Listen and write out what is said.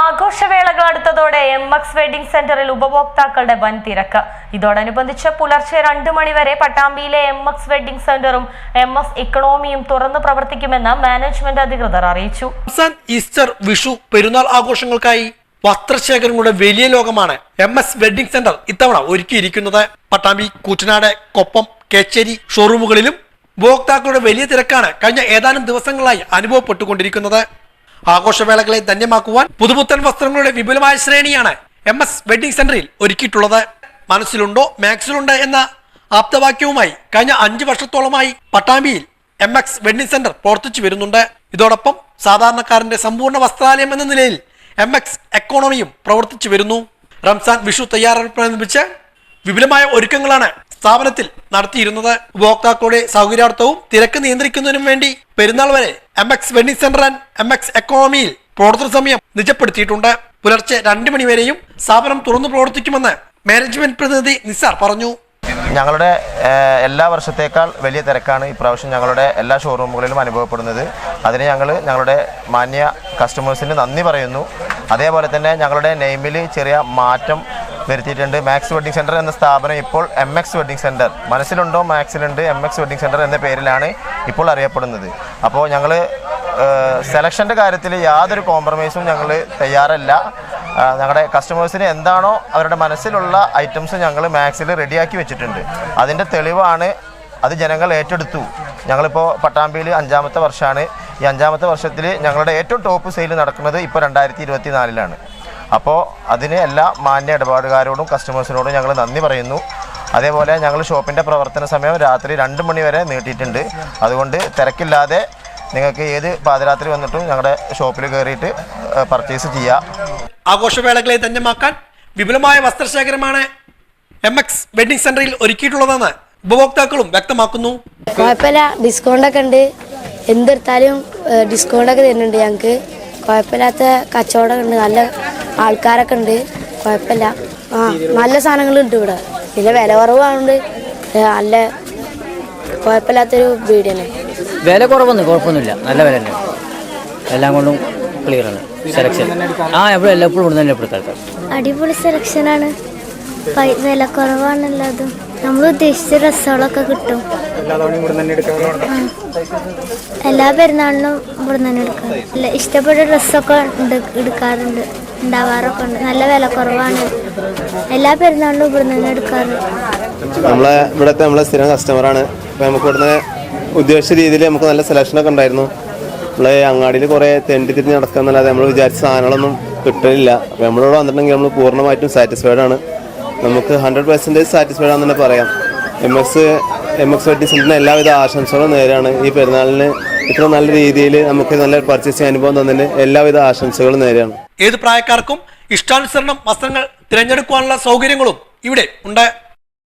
ആഘോഷവേളകൾ അടുത്തതോടെ M X wedding സെന്ററിൽ ഉപഭോക്താക്കളുടെ വൻ തിരക്ക്. ഇതോടനുബന്ധിച്ച് പുലർച്ചെ രണ്ട് മണിവരെ പട്ടാമ്പിയിലെ എം എക്സ് വെഡിംഗ് സെന്ററും എം എസ് ഇക്കണോമിയും തുറന്നു പ്രവർത്തിക്കുമെന്ന് മാനേജ്മെന്റ് അധികൃതർ അറിയിച്ചു. ഈസ്റ്റർ വിഷു പെരുന്നാൾ ആഘോഷങ്ങൾക്കായി വസ്ത്രശേഖരങ്ങളുടെ വലിയ ലോകമാണ് എം എസ് വെഡിംഗ് സെന്റർ ഇത്തവണ ഒരുക്കിയിരിക്കുന്നത്. പട്ടാമ്പി കൂറ്റനാട് കൊപ്പം കേച്ചേരി ഷോറൂമുകളിലും ഉപഭോക്താക്കളുടെ വലിയ തിരക്കാണ് കഴിഞ്ഞ ഏതാനും ദിവസങ്ങളായി അനുഭവപ്പെട്ടുകൊണ്ടിരിക്കുന്നത്. ആഘോഷവേളകളെ ധന്യമാക്കുവാൻ പുതുപുത്തൻ വസ്ത്രങ്ങളുടെ വിപുലമായ ശ്രേണിയാണ് എം എസ് വെഡിംഗ് സെന്ററിൽ ഒരുക്കിയിട്ടുള്ളത്. മനസ്സിലുണ്ടോ? മാക്സിലുണ്ട് എന്ന ആപ്തവാക്യവുമായി കഴിഞ്ഞ അഞ്ചു വർഷത്തോളമായി പട്ടാമ്പിയിൽ എം എക്സ് വെഡിംഗ് സെന്റർ പ്രവർത്തിച്ചു വരുന്നുണ്ട്. ഇതോടൊപ്പം സാധാരണക്കാരന്റെ സമ്പൂർണ വസ്ത്രാലയം എന്ന നിലയിൽ എം എക്സ് എക്കോണമിയും പ്രവർത്തിച്ചു വരുന്നു. റംസാൻ വിഷു തയ്യാറെടുപ്പിനനുസരിച്ച് വിപുലമായ ഒരുക്കങ്ങളാണ് സ്ഥാപനത്തിൽ നടത്തിയിരുന്നത്. ഉപഭോക്താക്കളുടെ സൗകര്യാർത്ഥവും തിരക്ക് നിയന്ത്രിക്കുന്നതിനും വേണ്ടി പെരുന്നാൾ വരെ M X wedding centre and M X എക്കോണമിയിൽ പ്രവർത്തന സമയം നിജപ്പെടുത്തിയിട്ടുണ്ട്. പുലർച്ചെ രണ്ട് മണിവരെയും സ്ഥാപനം തുറന്നു പ്രവർത്തിക്കുമെന്ന് മാനേജ്മെന്റ് പ്രതിനിധി നിസാർ പറഞ്ഞു. ഞങ്ങളുടെ എല്ലാ വർഷത്തേക്കാൾ വലിയ തിരക്കാണ് ഇപ്രാവശ്യം ഞങ്ങളുടെ എല്ലാ ഷോറൂമുകളിലും അനുഭവപ്പെടുന്നത്. അതിന് ഞങ്ങൾ ഞങ്ങളുടെ മാന്യ കസ്റ്റമേഴ്സിന് നന്ദി പറയുന്നു. അതേപോലെ തന്നെ ഞങ്ങളുടെ നെയിമിൽ ചെറിയ മാറ്റം വരുത്തിയിട്ടുണ്ട്. മാക്സ് വെഡിങ് സെന്റർ എന്ന സ്ഥാപനം ഇപ്പോൾ എം എക്സ് വെഡിങ് സെന്റർ മനസ്സിലുണ്ടോ? മാക്സിലുണ്ട് എം എക്സ് വെഡിങ് സെന്റർ എന്ന പേരിലാണ് ഇപ്പോൾ അറിയപ്പെടുന്നത്. അപ്പോൾ ഞങ്ങൾ സെലക്ഷന്റെ കാര്യത്തിൽ യാതൊരു കോംപ്രമൈസും ഞങ്ങൾ തയ്യാറല്ല. ഞങ്ങളുടെ കസ്റ്റമേഴ്സിന് എന്താണോ അവരുടെ മനസ്സിലുള്ള ഐറ്റംസ് ഞങ്ങൾ മാക്സിൽ റെഡിയാക്കി വെച്ചിട്ടുണ്ട്. അതിന്റെ തെളിവാണ് അത് ജനങ്ങൾ ഏറ്റെടുത്തു. ഞങ്ങളിപ്പോൾ പട്ടാമ്പിയിൽ അഞ്ചാമത്തെ വർഷമാണ് ഈ അഞ്ചാമത്തെ വർഷത്തിൽ ഞങ്ങളുടെ ഏറ്റവും ടോപ്പ് സെയിൽ നടക്കുന്നത് ഇപ്പോൾ രണ്ടായിരത്തി ഇരുപത്തി നാലിലാണ് അപ്പോൾ അതിന് എല്ലാ മാന്യ ഇടപാടുകാരോടും കസ്റ്റമേഴ്സിനോടും ഞങ്ങൾ നന്ദി പറയുന്നു. അതേപോലെ ഞങ്ങൾ ഷോപ്പിന്റെ പ്രവർത്തന സമയം രാത്രി രണ്ട് മണി വരെ നീട്ടിയിട്ടുണ്ട്. അതുകൊണ്ട് തിരക്കില്ലാതെ നിങ്ങൾക്ക് ഏത് പാതിരാത്രി വന്നിട്ടും ഞങ്ങളുടെ ഷോപ്പിൽ കയറിയിട്ട് പർച്ചേസ് ചെയ്യാം. ആഘോഷവേളകളെ ധന്യമാക്കാൻ വിപുലമായ വസ്ത്രശേഖരമാണ് എം എക്സ് വെഡിങ് സെന്ററിൽ ഒരുക്കിയിട്ടുള്ളതെന്ന് ഉപഭോക്താക്കളും വ്യക്തമാക്കുന്നു. കുഴപ്പമില്ല. ഡിസ്കൗണ്ട് ഒക്കെ ഉണ്ട്. എന്തെടുത്താലും ഡിസ്കൗണ്ട് ഒക്കെ തരുന്നുണ്ട് ഞങ്ങൾക്ക്. കുഴപ്പമില്ലാത്ത കച്ചവടം ഉണ്ട്. നല്ല ആൾക്കാരൊക്കെ ഉണ്ട്. കുഴപ്പമില്ല. ആ നല്ല സാധനങ്ങളുണ്ട് ഇവിടെ. പിന്നെ വില കുറവാണ് നല്ല കുഴപ്പമില്ലാത്തൊരു വീടാണ് വില കുറവൊന്നും കുഴപ്പമൊന്നുമില്ല. നല്ല വില തന്നെ. എല്ലാം കൊണ്ടും ക്ലിയർ ആണ്. സെലക്ഷൻ ആ എപ്പോഴും എല്ലാം എപ്പോഴും തന്നെ ഇപ്പോഴത്തെ അടിപൊളി സെലക്ഷനാണ് ആണ്. വില കുറവാണുള്ളതും നമ്മൾ ഉദ്ദേശിച്ച ഡ്രസ്സുകളൊക്കെ കിട്ടും. എല്ലാ പെരുന്നാളിനും ഇവിടെ തന്നെ എടുക്കാം. ഇഷ്ടപ്പെട്ട ഡ്രസ്സൊക്കെ എടുക്കാറുണ്ട്. ഉണ്ടാവാറൊക്കെ ഉണ്ട് നല്ല വില കുറവാണ് എല്ലാ പെരുന്നാളിലും ഇവിടെ തന്നെ എടുക്കാറ്. നമ്മളെ ഇവിടുത്തെ നമ്മളെ സ്ഥിരം കസ്റ്റമറാണ് അപ്പോൾ നമുക്ക് ഇവിടുന്ന് ഉദ്ദേശിച്ച രീതിയിൽ നമുക്ക് നല്ല സെലക്ഷനൊക്കെ ഉണ്ടായിരുന്നു. നമ്മളെ അങ്ങാടിയിൽ കുറേ തെണ്ടി തിരിഞ്ഞ് നടക്കുന്നല്ലാതെ നമ്മൾ വിചാരിച്ച സാധനങ്ങളൊന്നും കിട്ടലില്ല. അപ്പോൾ നമ്മളിവിടെ വന്നിട്ടുണ്ടെങ്കിൽ നമ്മൾ പൂർണമായിട്ടും സാറ്റിസ്ഫൈഡ് ആണ്. നമുക്ക് ഹൺഡ്രഡ് പെർസെന്റേജ് സാറ്റിസ്ഫൈഡ് ആണെന്ന് തന്നെ പറയാം. എം എസ് എം എക്സ് സെന്ററിന് എല്ലാവിധ ആശംസകളും നേരാണ് ഈ പെരുന്നാളിന് ഇത്ര നല്ല രീതിയിൽ നമുക്ക് നല്ല പർച്ചേസിങ് അനുഭവം തന്നതിന് എല്ലാവിധ ആശംസകളും നേരാണ് ഏത് പ്രായക്കാർക്കും ഇഷ്ടാനുസരണം വസ്ത്രങ്ങൾ തിരഞ്ഞെടുക്കുവാനുള്ള സൗകര്യങ്ങളും ഇവിടെ ഉണ്ട്.